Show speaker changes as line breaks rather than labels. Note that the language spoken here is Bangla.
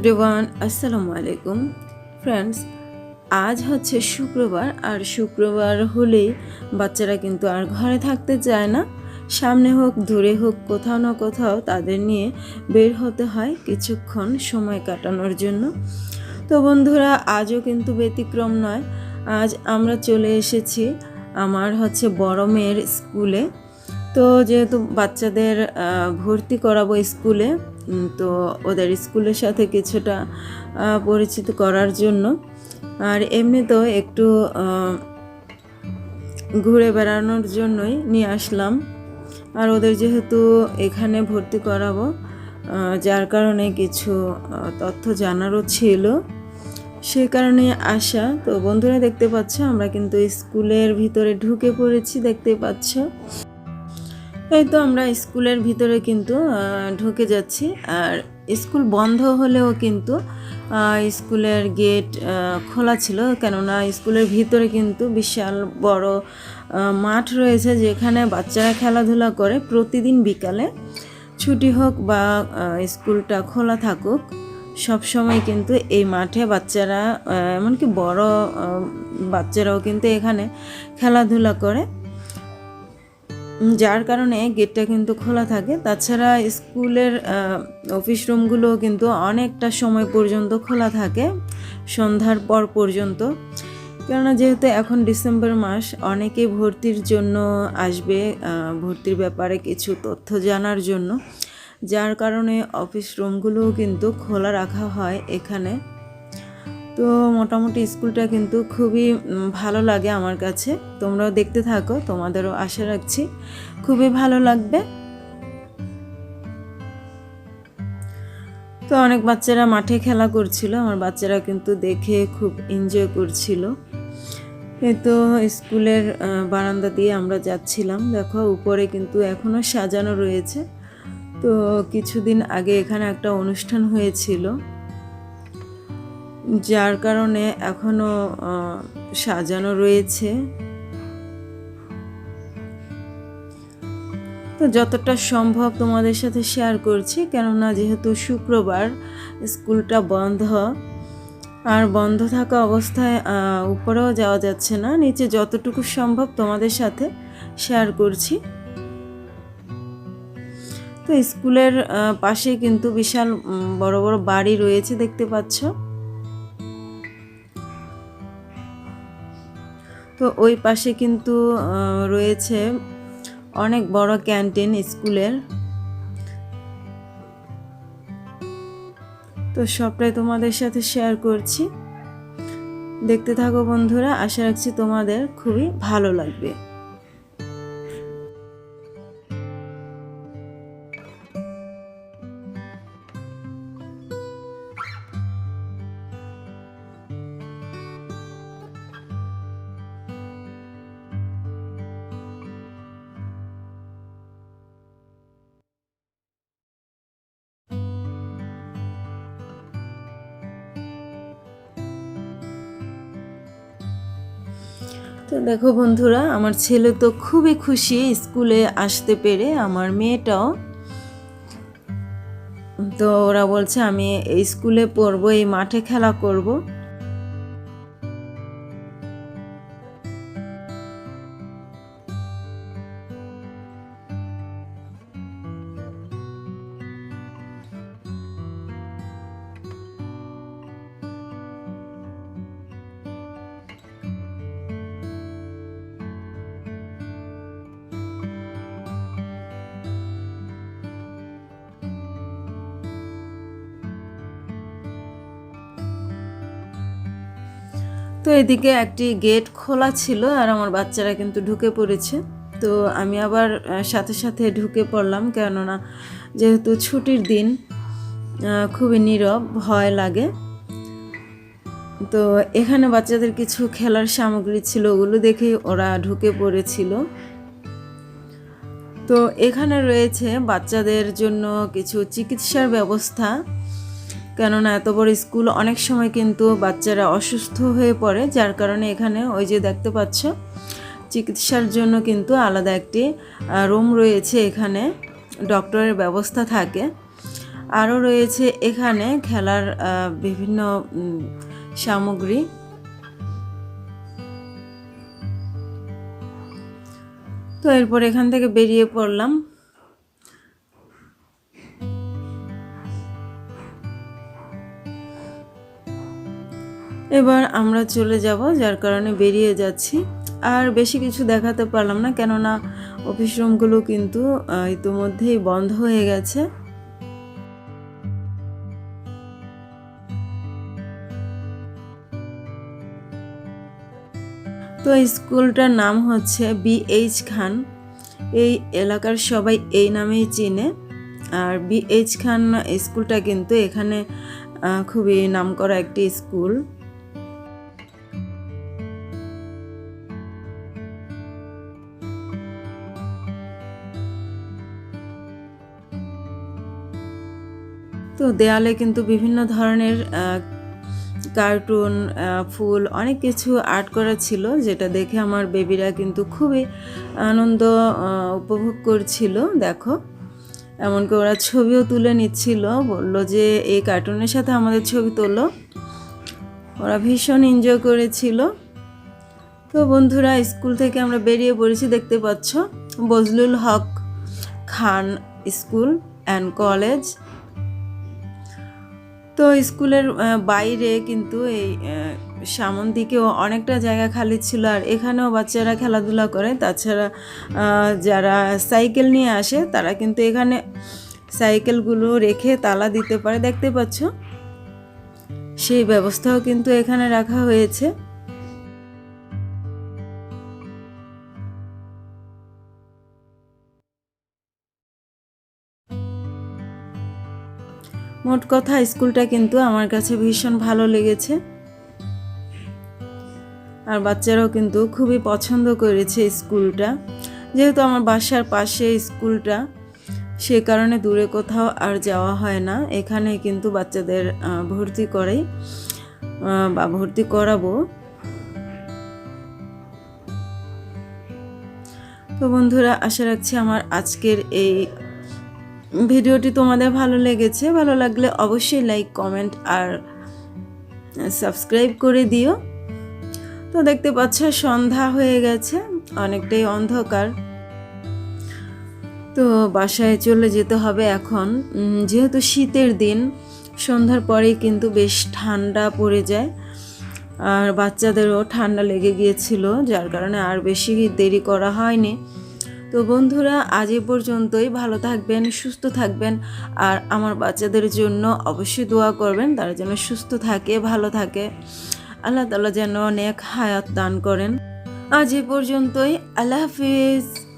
এভরিওয়ান আসসালামু আলাইকুম। ফ্রেন্ডস আজ হচ্ছে শুক্রবার, আর শুক্রবার হলেই বাচ্চারা কিন্তু আর ঘরে থাকতে চায় না। সামনে হোক, দূরে হোক, কোথাও না কোথাও তাদের নিয়ে বের হতে হয় কিছুক্ষণ সময় কাটানোর জন্য। তো বন্ধুরা, আজও কিন্তু ব্যতিক্রম নয়। আজ আমরা চলে এসেছি আমার হচ্ছে বড় মেয়ের স্কুলে। তো যেহেতু বাচ্চাদের ভর্তি করাবো স্কুলে তো ওদের স্কুলের সাথে কিছুটা পরিচিত করার জন্য। আর এমনি তো একটু ঘুরে বেড়ানোর জন্যই নিয়ে আসলাম। আর ওদের যেহেতু এখানে ভর্তি করাবো যার কারণে কিছু তথ্য জানারও ছিল। সেই কারণে আসা তো বন্ধুরা দেখতে পাচ্ছ, আমরা কিন্তু স্কুলের ভিতরে ঢুকে পড়েছি, দেখতে পাচ্ছ। এই তো আমরা স্কুলের ভিতরে কিন্তু ঢুকে যাচ্ছি। আর স্কুল বন্ধ হলেও কিন্তু স্কুলের গেট খোলা ছিল। কেননা স্কুলের ভিতরে কিন্তু বিশাল বড় মাঠ রয়েছে যেখানে বাচ্চারা খেলাধুলা করে প্রতিদিন বিকালে। ছুটি হোক বা স্কুলটা খোলা থাকুক, সব সময় কিন্তু এই মাঠে বাচ্চারা এমনকি বড় বাচ্চারাও কিন্তু এখানে খেলাধুলা করে। যার কারণে গেটটা কিন্তু খোলা থাকে। তাছাড়া স্কুলের অফিস রুমগুলো কিন্তু অনেকটা সময় পর্যন্ত খোলা থাকে, সন্ধ্যার পর পর্যন্ত। কেননা যেহেতু এখন ডিসেম্বর মাস, অনেকেই ভর্তির জন্য আসবে ভর্তির ব্যাপারে কিছু তথ্য জানার জন্য। যার কারণে অফিস রুমগুলোও কিন্তু খোলা রাখা হয় এখানে। তো মোটামুটি স্কুলটা কিন্তু খুবই ভালো লাগে আমার কাছে। তোমরাও দেখতে থাকো, তোমাদেরও আশা রাখছি। খুবই ভালো লাগবে। তো অনেক বাচ্চারা মাঠে খেলা করছিল, আমার বাচ্চারা কিন্তু দেখে খুব এনজয় করছিল। তো স্কুলের বারান্দা দিয়ে আমরা যাচ্ছিলাম। দেখো, উপরে কিন্তু এখনও সাজানো রয়েছে। তো কিছুদিন আগে এখানে একটা অনুষ্ঠান হয়েছিল। যার কারণে এখনও সাজানো রয়েছে। তো যতটা সম্ভব তোমাদের সাথে শেয়ার করছি, কেননা যেহেতু শুক্রবার স্কুলটা বন্ধ, আর বন্ধ থাকা অবস্থায় উপরেও যাওয়া যাচ্ছে না, নিচে যতটুকু সম্ভব তোমাদের সাথে শেয়ার করছি। তো স্কুলের পাশে কিন্তু বিশাল বড় বড় বাড়ি রয়েছে দেখতে পাচ্ছ। তো ওই পাশে কিন্তু রয়েছে অনেক বড় ক্যান্টিন স্কুলের। তো সবটাই তোমাদের সাথে শেয়ার করছি। দেখতে থাকো বন্ধুরা, আশা রাখছি তোমাদের খুবই ভালো লাগবে। তো দেখো বন্ধুরা, আমার ছেলে তো খুবই খুশি স্কুলে আসতে পেরে, আমার মেয়েটাও। তো ওরা বলছে, আমি এই স্কুলে পড়ব, এই মাঠে খেলা করব। তো এদিকে একটি গেট খোলা ছিল আর আমার বাচ্চারা কিন্তু ঢুকে পড়েছে। তো আমি আবার সাথে সাথে ঢুকে পড়লাম কেননা যেহেতু ছুটির দিন খুবই নীরব ভয় লাগে। তো এখানে বাচ্চাদের কিছু খেলার সামগ্রী ছিল ওগুলো দেখে ওরা ঢুকে পড়েছিল। তো এখানে রয়েছে বাচ্চাদের জন্য কিছু চিকিৎসার ব্যবস্থা। কেননা এত বড় স্কুল অনেক সময় কিন্তু বাচ্চারা অসুস্থ হয়ে পড়ে, যার কারণে এখানে ওই যে দেখতে পাচ্ছ, চিকিৎসার জন্য কিন্তু আলাদা একটি রুম রয়েছে এখানে, ডক্টরের ব্যবস্থা থাকে। আরও রয়েছে এখানে খেলার বিভিন্ন সামগ্রী। তো এরপর এখান থেকে বেরিয়ে পড়লাম। এবার আমরা চলে যাব, যার কারণে বেরিয়ে যাচ্ছি। আর বেশি কিছু দেখাতে পারলাম না, কেননা অফিস রুমগুলো কিন্তু ইতোমধ্যেই বন্ধ হয়ে গেছে। তো স্কুলটার নাম হচ্ছে বিএইচ খান। এই এলাকার সবাই এই নামেই চিনে। আর বিএইচ খান স্কুলটা কিন্তু এখানে খুবই নামকরা একটি স্কুল। তো দেয়ালে কিন্তু বিভিন্ন ধরনের কার্টুন ফুল অনেক কিছু আর্ট করা ছিল, যেটা দেখে আমার বেবিরা কিন্তু খুবই আনন্দ উপভোগ করছিল, দেখো। এমনকি ওরা ছবিও তুলে নিচ্ছিল, বলল যে এই কার্টুনের সাথে আমাদের ছবি তোলো। ওরা ভীষণ এনজয় করেছিল। তো বন্ধুরা, স্কুল থেকে আমরা বেরিয়ে পড়েছি, দেখতে পাচ্ছ। Bazlul Haque Khan school and college তো স্কুলের বাইরে কিন্তু এই সামন দিকেও অনেকটা জায়গা খালি ছিল আর এখানেও বাচ্চারা খেলাধুলা করে। তাছাড়া যারা সাইকেল নিয়ে আসে তারা কিন্তু এখানে সাইকেলগুলো রেখে তালা দিতে পারে। দেখতে পাচ্ছ? সেই ব্যবস্থাও কিন্তু এখানে রাখা হয়েছে। মোট কথা, স্কুলটা কিন্তু আমার কাছে ভীষণ ভালো লেগেছে। আর বাচ্চারাও কিন্তু খুবই পছন্দ করেছে স্কুলটা। যেহেতু আমার বাসার পাশে স্কুলটা, সে কারণে দূরে কোথাও আর যাওয়া হয় না। এখানে কিন্তু বাচ্চাদের ভর্তি করে বা ভর্তি করাবো। তো বন্ধুরা, আশা রাখছি আমার আজকের এই ভিডিওটি তোমাদের ভালো লেগেছে, ভালো লাগলে অবশ্যই লাইক কমেন্ট আর সাবস্ক্রাইব করে দিও। তো দেখতে পাচ্ছ সন্ধ্যা হয়ে গেছে, অনেকটাই অন্ধকার। তো বাসায় চলে যেতে হবে এখন। যেহেতু শীতের দিন, সন্ধ্যার পরেই কিন্তু বেশ ঠান্ডা পড়ে যায়। আর বাচ্চাদেরও ঠান্ডা লেগে গিয়েছিল, যার কারণে আর বেশি দেরি করা হয়নি। তো বন্ধুরা, আজ এ পর্যন্তই। ভালো থাকবেন, সুস্থ থাকবেন। আর আমার বাচ্চাদের জন্য অবশ্যই দোয়া করবেন, তারা যেন সুস্থ থাকে, ভালো থাকে। আল্লাহ তালা যেন অনেক হায়াত দান করেন। আজ এ পর্যন্তই। আল্লাহ হাফিজ।